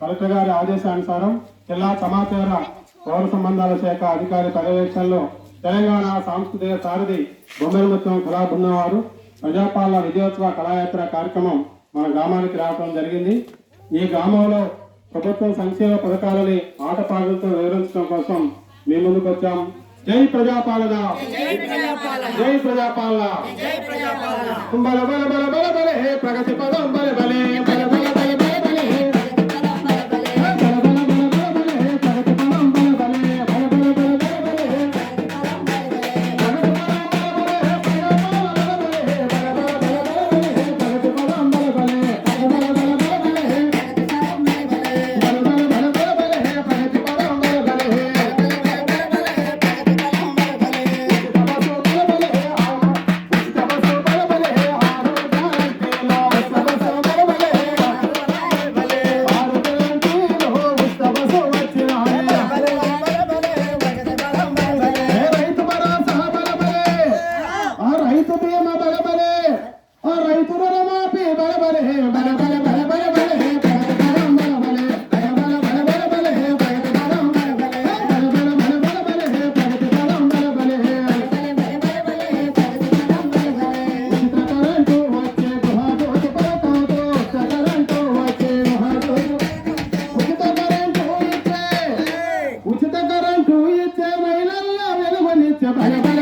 Collector గారి ఆదేశానుసారం జిల్లా సమాచార పౌర సంబంధాల శాఖ అధికారి పర్యవేక్షణలో తెలంగాణ సాంస్కృతిక సారథి బొమ్మెలముత్యం కళా బృందం వారు ప్రజాపాలన విజయోత్సవ కళాయాత్ర కార్యక్రమం మన గ్రామానికి రావడం జరిగింది. ఈ గ్రామంలో ప్రభుత్వం సంక్షేమ పథకాలని ఆటపాటలతో వివరించడం కోసం మీ ముందుకు వచ్చాం. జై ప్రజాపాలన! జై ప్రజాపాలన! బల బల బల బల బల హే ప్రగతి పదం బల ఉచిత కరెంటు ఇచ్చే మహిళల్లో వెలువనిచ్చే బల బల